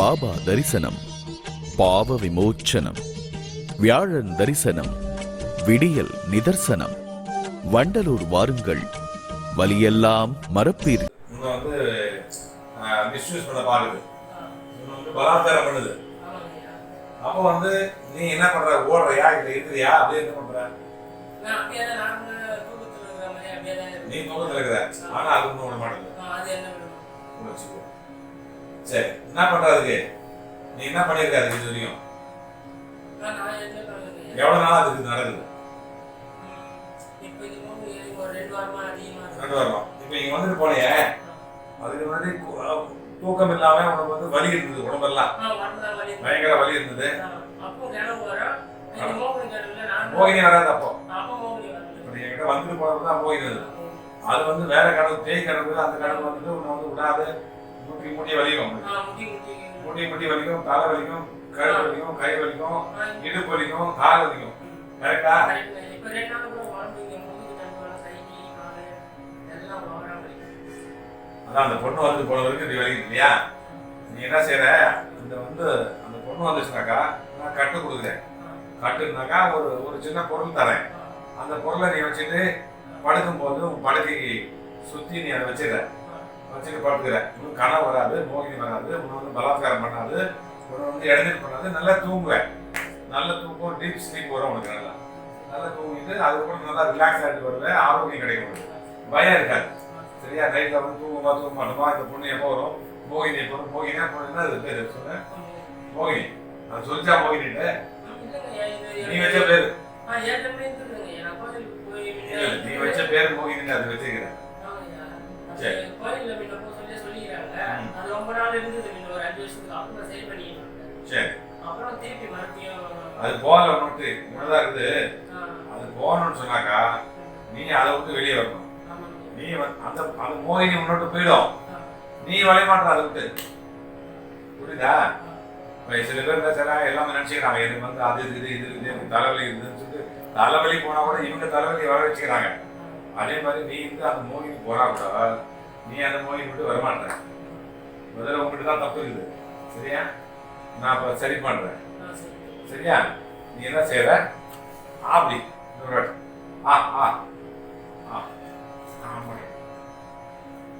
பாபா தரிசனம் பாவ விமோச்சனம் வியாழன் தரிசனம் விடியல் நிதர்சனம் வண்டலூர் வாருங்கள் வலியெல்லாம் மறப்பீர். வந்து மிஸ்யூஸ் பண்ண பாக்குது உன்னை வந்து பலாத்காரம் பண்ணுது. ஆமாங்கய்யா. அப்போ வந்து நீ என்ன பண்ற? ஓடுறியா? இல்ல இருக்கிறியா? அப்படியே என்ன பண்ற? நீ. தூக்கத்துல இருக்கிற. ஆனா அது ஒண்ணு விட மாட்டேங்குது சரி என்ன பண்ற அதுக்கு நீ என்ன பண்ணிருக்க அதுக்கு இது வரைக்கும். எவ்வளவு நாளா அதுக்கு நடக்குது? ரெண்டு வாரமா இப்போ இங்க வந்துட்டு போனியே? அதுக்கு முன்னாடி தூக்கம் இல்லாம உனக்கு வந்து வலி இருந்தது உடம்பெல்லாம். பயங்கர வலி இருந்தது. மோகினி வராது அப்போ. என்கிட்ட வந்துட்டு போனது தான் மோகினி. அது வந்து வேற கனவு பேய் கனவு அந்த கனவு வந்துட்டு உன்னை வந்து விடாது. முட்டி முட்டி வலிக்கும். முட்டி முட்டி வலிக்கும். தலை வலிக்கும் கழுத்து வலிக்கும் கை வலிக்கும் இடுப்பு வலிக்கும் கால் வலிக்கும். கரெக்டா. அதான் அந்த பொண்ணு வந்து போன வரைக்கும் இப்படி வலிக்குது இல்லையா? நீ என்ன செய்யற இந்த வந்து அந்த பொண்ணு வந்துச்சுனாக்கா நான் கட்டு கொடுக்குறேன். கட்டுனாக்கா ஒரு ஒரு சின்ன பொருள் தரேன். அந்த பொருளை நீ வச்சுட்டு படுக்கும்போது உன் படுக்கைக்கு சுத்தி நீ அதை வச்சிடுற. வச்சுட்டு படுத்துக்கிற உனக்கு கனவு வராது மோகினி வராது உன்னை வந்து பலாத்காரம் பண்ணாது உன்னை வந்து இடைஞ்சல் பண்ணாது நல்லா தூங்குவேன். நல்ல தூக்கம் டீப் ஸ்லீப் வரும் உனக்கு நல்லா. நல்லா தூங்கிட்டு அதுக்கப்புறம் நல்லா ரிலாக்ஸ் ஆகிட்டு வருவேன் ஆரோக்கியம் கிடைக்கும் உனக்கு பயம் இருக்காது. சரியா? நைட்ல வந்து தூங்குமா தூங்க மாட்டோமா இந்த பொண்ணு எப்போ வரும்? மோகினி எப்போ வரும்? மோகினியா பொண்ணு அது பேர் சொல்ல. மோகினி. அது சொல்லிச்சா மோகினிட்டு? நீ வச்ச பேர். நான் நீ வச்ச பேர் மோகினின்னு அது. அது சரி. கோயில்ல முன்ன போக சொல்லி சொல்லிக்கிறாங்க. ம். அது ரொம்ப நாள் இருந்தது. முன்ன ஒரு அஞ்சு வருஷத்துக்கு அப்புறம் சரி. சரி. அப்புறம் திருப்பி மறுபடியும் அது போகல மட்டும் இவ்வளவுதான் இருக்குது. அது போகணும்னு சொன்னாக்கா நீ அதை விட்டு வெளியே வரணும். நீ அந்த அந்த மோகினி முன்னோட்டு போயிடும். நீ வளைய மாட்ட அதை விட்டு. புரியுதா. இப்ப சில பேர் செய்றாங்க எல்லாமே நினைச்சுக்கிறாங்க எனக்கு வந்து அது இது இது இது எனக்கு தலைவலி இருக்குதுன்னு சொல்லிட்டு தலைவலி போனா கூட இவங்க தலைவலி வர வச்சுக்கிறாங்க. அதே மாதிரி நீ வந்து அந்த மோகினி போனா கூட நீ அந்த மோகினி விட்டு வரமாட்ட முதல்ல உங்ககிட்ட தான் தப்பு இருக்குது. சரியா? நான் இப்ப சரி சரி. சரியா? நீ என்ன செய்யற அப்படி. ஆ ஆ. ஆ. ஆமா.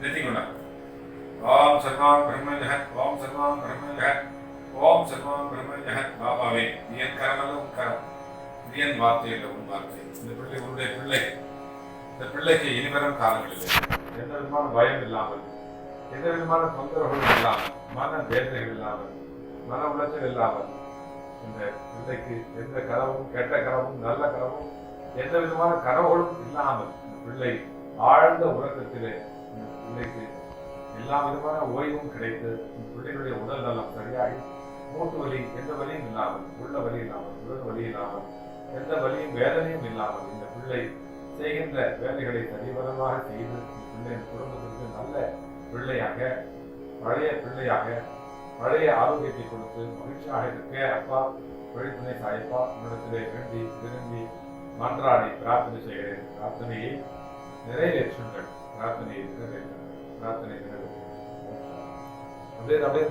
நிறுத்திக்கொண்டா. ஓம் சர்வாம் பிரம்மஞ்சக ஓம் சர்வாம் பிரம்மஞ்சக ஓம் சர்வாம் பிரம்மஞ்சக பாபாவே நீ என் கரமல்ல உன் கரம். நீ என் வார்த்தை இல்லை உன் வார்த்தை. இந்த பிள்ளை உன்னுடைய பிள்ளை. இந்த பிள்ளைக்கு இனிவரும் காலங்களில். எந்த விதமான பயம் இல்லாமல் எந்த விதமான தொந்தரவுகள் இல்லாமல் மன வேதனைகள் இல்லாமல் மன உளைச்சல் இல்லாமல் இந்த பிள்ளைக்கு எந்த கனவும் கெட்ட கனவும் நல்ல கனவும் எந்த விதமான கனவுகளும் இல்லாமல் இந்த பிள்ளை ஆழ்ந்த உறக்கத்திலே இந்த பிள்ளைக்கு எல்லா விதமான ஓய்வும் கிடைத்து இந்த பிள்ளைகளுடைய உடல் நலம் சரியாகி மூட்டு வலி எந்த வலியும் இல்லாமல் உள்ள வலி இல்லாமல் உடல் வலி இல்லாமல் எந்த வலியும் வேதனையும் இல்லாமல் இந்த பிள்ளை செய்கின்ற வேலைகளை சரிவரமாக செய்து இந்த பிள்ளை குடும்பத்திற்கு நல்ல பிள்ளையாக பழைய பிள்ளையாக பழைய ஆரோக்கியத்தை கொடுத்து மகிழ்ச்சியாக இருக்க அப்பா வழித்துணை சாய்ப்பா உன்னிடத்திலே வேண்டி விரும்பி மன்றாடி பிரார்த்தனை செய்கிறேன். பிரார்த்தனையை நிறைவேற்றுங்கள். பிரார்த்தனையை நிறைவேற்றுங்கள். பிரார்த்தனை நிறைவேற்றுங்கள். அப்படியே அப்படியே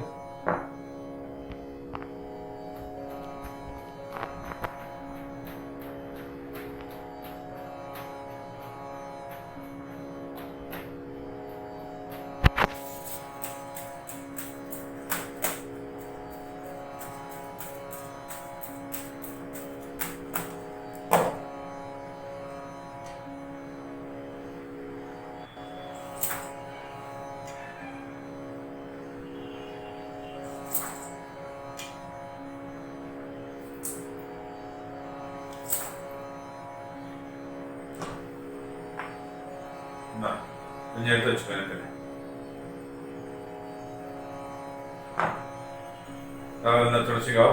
கொஞ்சம் எடுத்து வச்சுக்கோ எனக்கு. இருந்தால் இந்த துளசிக்கோ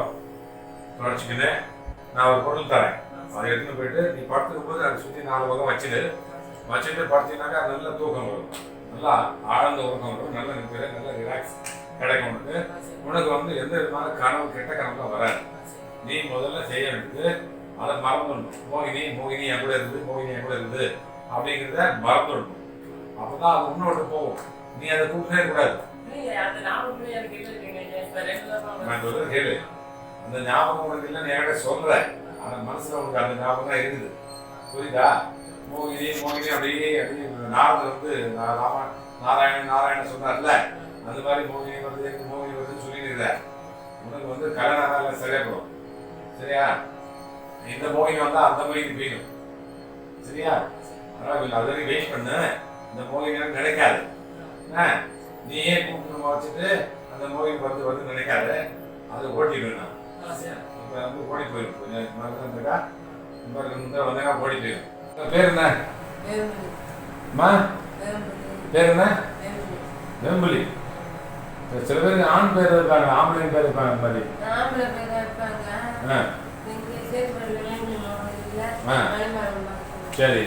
நான் ஒரு பொருள் தரேன். அதை எடுத்துன்னு போயிட்டு நீ படுத்துக்கும் போது அதை சுற்றி நாலு பக்கம் வச்சுட்டு வச்சுட்டு படுத்தீங்கன்னாக்கா நல்ல தூக்கம் வரும். நல்லா ஆழ்ந்த உறக்கம் வரும். நல்ல நிற்கிற நல்ல ரிலாக்ஸ் கிடைக்கும் உனக்கு. உனக்கு வந்து எந்த விதமான கனவு கெட்ட கனவுலாம் வராது. நீ முதல்ல செய்ய வேண்டியது அதை மறந்துடணும். மோகினி மோகினி என் கூட இருந்து மோகினி என் கூட இருந்து அப்படிங்கிறத மறந்துடணும். அப்பதான் அது முன்னோட்டு போகும். நீ அதை கூப்பிட்டே கூடாது. கேளு. அந்த ஞாபகம் உனக்கு இல்லைன்னு என்கிட்ட சொல்ற. ஆனா மனசுல உனக்கு அந்த ஞாபகம் தான் இருக்குது. புரியுதா? மோகினி மோகினி அப்படியே அப்படியே நாரதர் வந்து ராம நாராயணன் நாராயணன் சொன்னார்ல. அந்த மாதிரி மோகினி வருது எனக்கு மோகினி வருதுன்னு சொல்லிடுற உனக்கு வந்து கல்யாணம் சரியா போகும். சரியா? இந்த மோகினி வந்தா அந்த மோகினி போயிடும். சரியா? பரவாயில்ல அது வரைக்கும் வெயிட் பண்ணு. எனக்கு கிடைக்காது என்ன நீயே கூப்பிட்டு வச்சுட்டு அந்த மோகினி வந்து வந்து நினைக்காத. அதை ஓட்டிடுவேன் நான். இப்ப வந்து ஓடி போயிடும். கொஞ்சம் மருந்து இருக்கா? இந்த மாதிரி முந்தைய வந்தாக்கா ஓடி போயிடும். பேர் என்ன? அம்மா? பேர் என்ன? வேம்பு. வெம்புலி. சில பேருக்கு ஆண் பேர் இருப்பாங்க ஆம்பளை பேர் இருப்பாங்க அந்த மாதிரி. ஆம்பளை பேரா இருப்பாங்க. ஆ. சரி.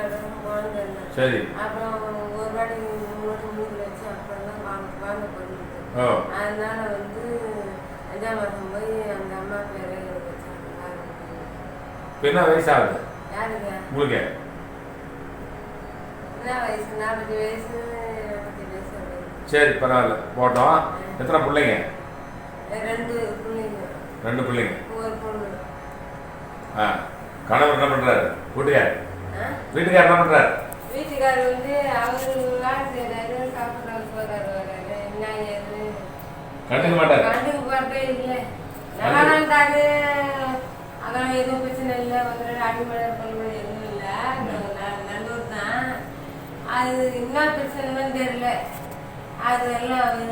வருஷம் குழந்தை இல்லை. சரி. ஓ. அதனால வந்து அஞ்சாம் மாதம் போய் அந்த அம்மா பேரை என்ன உங்களுக்கு? வயசு? வயசு அப்படி. சரி பரவாயில்ல. போட்டோம். எத்தனை பிள்ளைங்க? ரெண்டு பிள்ளைங்க. ரெண்டு பிள்ளைங்க. ஒரு பொண்ணு. ஆ. கணவர் என்ன பண்றாரு? வீட்டுக்கார்? வீட்டுக்கார் என்ன பண்றாரு? வீட்டுக்காரர் வந்து அவரு வேலை செய்யறாரு சாப்பிட்றாரு போறாரு வர்றாரு என்ன ஏது கண்டுக்க மாட்டாரு. கண்டுக்கு பார்த்தே இல்லை. இருந்தாரு. அதெல்லாம் எதுவும் பிரச்சனை இல்லை. வந்து அடிமலை கொள்மலை எதுவும் இல்லை. நல்லூர் தான். அது என்ன பிரச்சனைன்னு தெரியல. அது எல்லாம் அவரு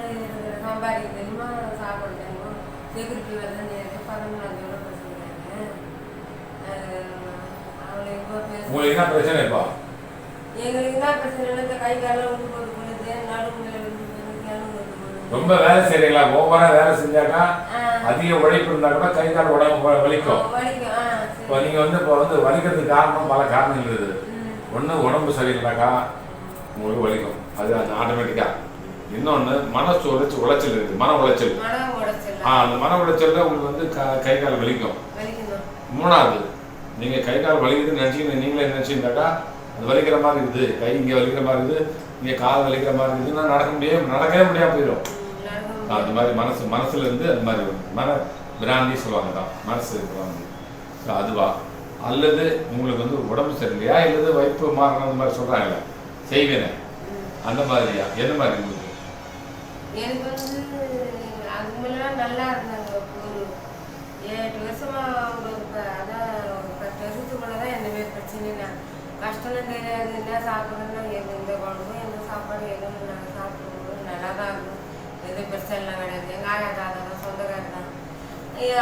சம்பாதிக்க தெரியுமா? சாப்பிட தெரியுமா? செக்யூரிட்டி வரதான் தெரியும் உங்களுக்கு என்ன பிரச்சனை இப்போ எங்களுக்கு என்ன பிரச்சனை இந்த கை காலம் விட்டு போட்டு போடுது நடுமுறை விட்டு போடுது கிணறு விட்டு போடுது ரொம்ப வேலை செய்றீங்களா? ஓவரா வேலை செஞ்சாக்கா. அதிக உழைப்பு இருந்தா கூட கை கால் உடம்பு வலிக்கும். இப்போ நீங்க வந்து இப்போ வந்து வலிக்கிறதுக்கு காரணம் பல காரணங்கள் இருக்குது. ஒண்ணு உடம்பு சரியில்லைனாக்கா உங்களுக்கு வலிக்கும். அது அந்த ஆட்டோமேட்டிக்கா இன்னொன்னு மனசு உழைச்சு உளைச்சல் இருக்குது. மன உளைச்சல். ஆ அந்த மன உளைச்சல்ல உங்களுக்கு வந்து க- கால் வலிக்கும்? மூணாவது நீங்கள் கை கால் வலிக்குதுன்னு நினைச்சீங்க நீங்களே நினைச்சீங்கன்னாக்கா அது வலிக்கிற மாதிரி இருக்குது. கை இங்கே வலிக்கிற மாதிரி இருக்குது இங்கே கால் வலிக்கிற மாதிரி இருக்குதுன்னா நடக்க முடியாது நடக்கவே முடியாமல் போயிடும். அது மாதிரி மனசு மனசுல இருந்து அது மாதிரி வரும். மன பிராந்தி சொல்லுவாங்க தான். மனசு பிராந்தி ஸோ அதுவா? அல்லது உங்களுக்கு வந்து உடம்பு சரியில்லையா? இல்லது வைப்பு மாறணும் அந்த மாதிரி சொல்கிறாங்கல்ல செய்வேனே. அந்த மாதிரியா? எந்த மாதிரி உங்களுக்கு? எனக்கு வந்து அதுக்கு முன்னாடி நல்லா இருந்தாங்க. ஒரு ஏழு வருஷமா ப- அதான் ஒரு பத்து வருஷத்துக்குள்ள தான் எந்த மாதிரி பிரச்சனை இல்லை கஷ்டம் தெரியாது. என்ன சாப்பிட்றதுன்னா இந்த குழம்பு எந்த சாப்பாடு எதுவும் நாங்கள் சாப்பிடுவோம் நல்லா தான் இருக்கும். எதுவும் பிரச்சனை எல்லாம் கிடையாது. எங்கள் ஆயா தாத்தா தான் சொந்தக்காரர் தான்.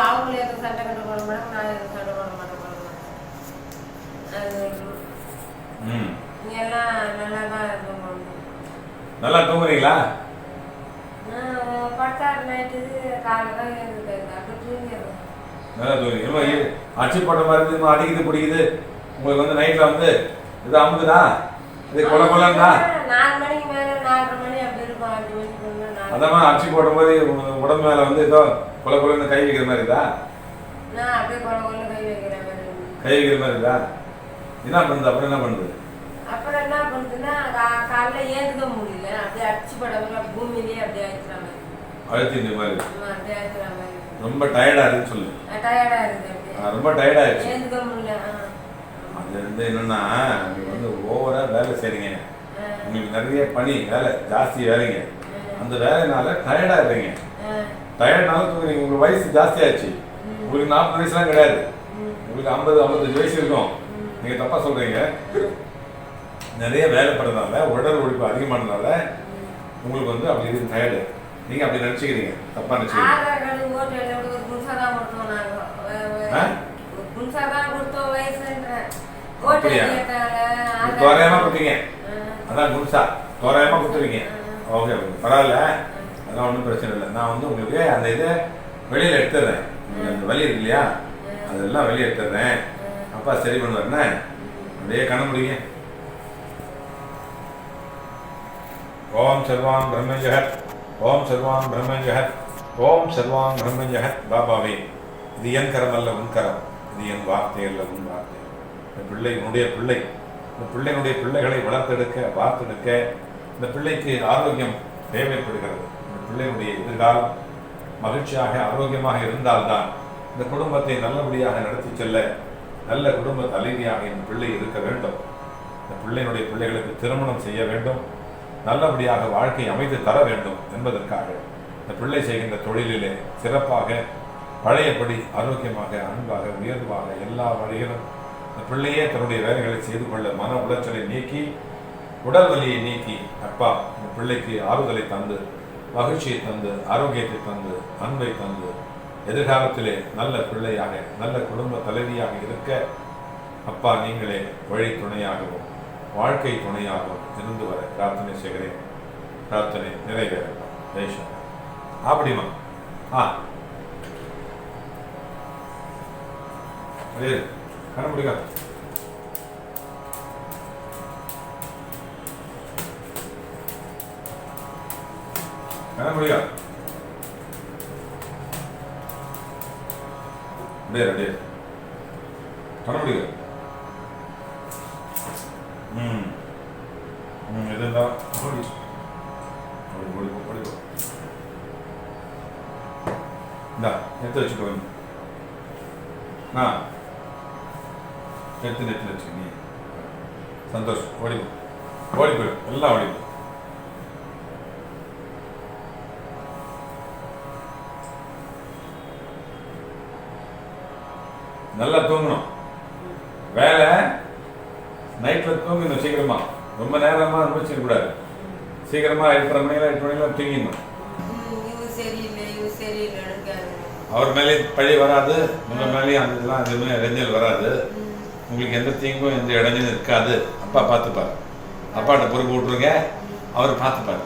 அவங்களும் எதுவும் சண்டை கட்டு போட மாட்டாங்க. நான் எதுவும் சண்டை போட மாட்டேன். போட மாட்டேன். அது எல்லாம் நல்லா தான் இருக்கும் நல்லா தூங்குறீங்களா? நான் பட்டார் நைட்டு காலையில் தான் எழுந்துட்டேன் அப்படி தூங்கிடுறேன். நல்லா தூங்குறீங்க. அச்சு போட்ட மாதிரி அடிக்குது பிடிக்குது? உங்களுக்கு வந்து நைட்ல வந்து இது அமுக்குதா? இது கொல கொலன்னா? அதான் அச்சு போடும்போது உடம்பு மேல வந்து ஏதோ கொல கொலன்னு கை வைக்கிற மாதிரி இதா கை வைக்கிற மாதிரி இதா என்ன பண்ணுது? அப்புறம் என்ன பண்ணுது? அப்புறம் என்ன பண்ணுதுன்னா காலைல ஏந்துக்க முடியல. அப்படியே அடிச்சு படவில்ல பூமியிலேயே அப்படியே ஆயிடுற மாதிரி அழுத்தி இந்த மாதிரி. அப்படியே ரொம்ப டயர்டா இருக்குன்னு சொல்லு. டயர்டா ஆ, ரொம்ப டயர்ட் ஆயிடுச்சு. ஏந்துக்க முடியல அது வந்து என்னன்னா நீங்க வந்து ஓவரா வேலை செய்றீங்க ஆ. உங்களுக்கு நிறைய பணி வேலை ஜாஸ்தி வேலைங்க. அந்த வேலைனால டயர்டா இருப்பீங்க. டயர்ட்னால தூங்குறீங்க உங்களுக்கு வயசு ஜாஸ்தி ஆச்சு ம். உங்களுக்கு நாற்பது வயசுலாம் கிடையாது. உங்களுக்கு ஐம்பது ஐம்பத்தஞ்சு வயசு இருக்கும் ம். நீங்க தப்பா சொல்றீங்க நிறைய வேலை படுறதுனால உடல் உழைப்பு அதிகமானதுனால உங்களுக்கு வந்து அப்படி இருக்கு டயர்டு நீங்க அப்படி நினைச்சுக்கிறீங்க தப்பா நினைச்சுக்கிறீங்க ஆ? அப்படியா? கேட்டாங்க ஆதார் தோராயமா கார்டு. கொடுத்தீங்க. அதான் குடிசா தோராயமா கொடுத்துருவீங்க. ஆ. ஓகே பரவாயில்ல. அதெல்லாம் ஒன்றும் பிரச்சனை இல்லை. நான் வந்து உங்களுக்கு அந்த இதை வெளியில எடுத்துடுறேன். அந்த வலி இருக்கு இல்லையா? அதெல்லாம் வெளியே எடுத்துடுறேன். அப்பா சரி பண்ணுவாருண்ணே அப்படியே கண்ண முடியுங்க ஓம் சர்வான் பிரம்ம ஜெகத் ஓம் சர்வான் பிரம்ம ஜெகத் ஓம் சர்வான் பிரம்ம ஜெகத் பாபாவே. இது என் கரம் அல்ல உன் கரம். இது என் வார்த்தை அல்ல உன் வார்த்தை. இந்த பிள்ளை உன்னுடைய பிள்ளை இந்த பிள்ளையினுடைய பிள்ளைகளை வளர்த்தெடுக்க வார்த்தெடுக்க இந்த பிள்ளைக்கு ஆரோக்கியம் தேவைப்படுகிறது. இந்த பிள்ளையுடைய எதிர்காலம் மகிழ்ச்சியாக ஆரோக்கியமாக இருந்தால்தான் இந்த குடும்பத்தை நல்லபடியாக நடத்தி செல்ல நல்ல குடும்ப தலைவியாக இந்த பிள்ளை இருக்க வேண்டும். இந்த பிள்ளையினுடைய பிள்ளைகளுக்கு திருமணம் செய்ய வேண்டும். நல்லபடியாக வாழ்க்கை அமைத்து தர வேண்டும் என்பதற்காக இந்த பிள்ளை செய்கின்ற தொழிலிலே சிறப்பாக பழையபடி ஆரோக்கியமாக அன்பாக உயர்வாக எல்லா வழியிலும் இந்த பிள்ளையே தன்னுடைய வேலைகளை செய்து கொள்ள மன உளைச்சலை நீக்கி உடல் வலியை நீக்கி அப்பா இந்த பிள்ளைக்கு ஆறுதலை தந்து மகிழ்ச்சியை தந்து ஆரோக்கியத்தை தந்து அன்பை தந்து எதிர்காலத்திலே நல்ல பிள்ளையாக நல்ல குடும்ப தலைவியாக இருக்க அப்பா நீங்களே வழி துணையாகவும் வாழ்க்கை துணையாகவும் இருந்து வர பிரார்த்தனை செய்கிறேன். பிரார்த்தனை நிறைவேறலாம் ஜெய்ஷா அப்படிமா ஆ. அது கண்ண முடியாது கண்ண முடியாது அப்படியே அப்படியே கண்ண முடியாது ம். ம் இதுதான் ஓடி ஓடி ஓடி இந்தா எடுத்து வச்சுக்கோ. ஆ. எடுத்து நெட்டில் வச்சுக்க நீ சந்தோஷம். ஓடி. ஓடி போயிடும் எல்லாம் ஓடி. நல்லா தூங்கணும். வேலை நைட்டில் தூங்கணும் சீக்கிரமா. ரொம்ப நேரமா அனுபவிச்சிக்க கூடாது சீக்கிரமா எட்டரை மணில எட்டு மணில தூங்கிடணும். அவர் மேலே பழி வராது. உங்க மேலேயும் அந்த இதெல்லாம் எதுவுமே இடைஞ்சல் வராது. உங்களுக்கு எந்த தீங்கும் எந்த இடைஞ்சலும் இருக்காது. அப்பா பார்த்துப்பார். அப்பாட்ட பொறுப்பு விட்ருங்க அவர் பார்த்துப்பார்.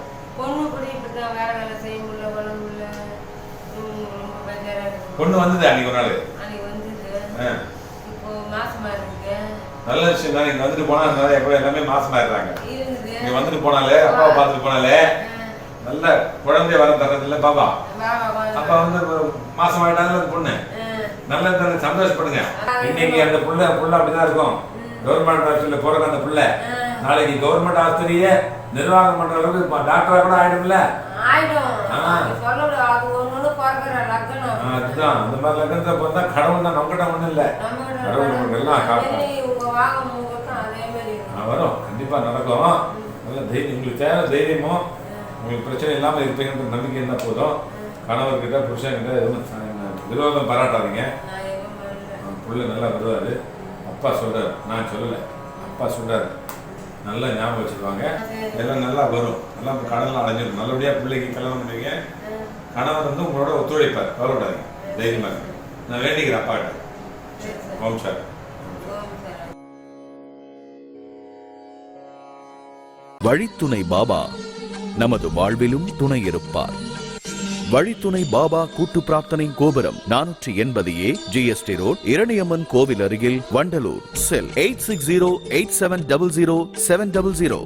பொண்ணு வந்தது அன்னைக்கு ஒரு நாள். மாசமா நல்ல விஷயம் தான். நீங்க வந்துட்டு போனா பேர் எல்லாமே மாசமாயிடுறாங்க இருக்குது நீங்க வந்துட்டு போனாலே அப்பாவை பார்த்துட்டு போனாலே நல்ல குழந்தை வர தரதில்ல பாப்பா வா, வா, வா. அப்பா வந்து மாசம் ஆயிட்டாங்கல்ல அந்த பொண்ணு. நல்ல தானே சந்தோஷப்படுங்க. இன்னைக்கு அந்த புள்ள புள்ள அப்படிதான் இருக்கும். கவர்மெண்ட் ஹாஸ்பிட்டல் போறக்கு அந்த புள்ள. நாளைக்கு கவர்மெண்ட் ஆஸ்பத்திரியே நிர்வாகம் பண்ற அளவுக்கு டாக்டரா கூட ஆயிடும்ல. அதுதான். அந்த மாதிரி லக்கணத்தை பார்த்தா கடவுள் தான். நம்மகிட்ட ஒண்ணும் இல்ல. கடவுள் நமக்கு எல்லாம். ஆ, வரும். கண்டிப்பா நடக்கும். நல்ல தைரியம் உங்களுக்கு தேவை தைரியமும் உங்களுக்கு பிரச்சனை இல்லாம இருப்பீங்கன்ற நம்பிக்கை இருந்தா போதும். கணவர்கிட்ட புருஷன்கிட்ட எதுவும் விரோதம் பாராட்டாதீங்க. புள்ள நல்லா வருவாரு. அப்பா சொல்றாரு. நான் சொல்லல. அப்பா சொல்றாரு. நல்லா ஞாபகம் வச்சுக்குவாங்க. எல்லாம் நல்லா வரும். எல்லாம் கடலாம் அடைஞ்சிடும் நல்லபடியா பிள்ளைக்கு கல்யாணம் பண்ணுவீங்க. கணவர் வந்து உங்களோட ஒத்துழைப்பார். கவலைப்படாதீங்க. தைரியமா இருக்கு நான் வேண்டிக்கிறேன் அப்பா கிட்ட. ஓம் சார். வழித்துணை பாபா நமது வாழ்விலும் துணை இருப்பார். வழித்துணை பாபா கூட்டு பிரார்த்தனை கோபுரம் நானூற்றி எண்பது ஏ ஜிஎஸ்டி ரோட் இரணியம்மன் கோவில் அருகில் Vandalur. Cell eight six zero eight seven double zero seven double zero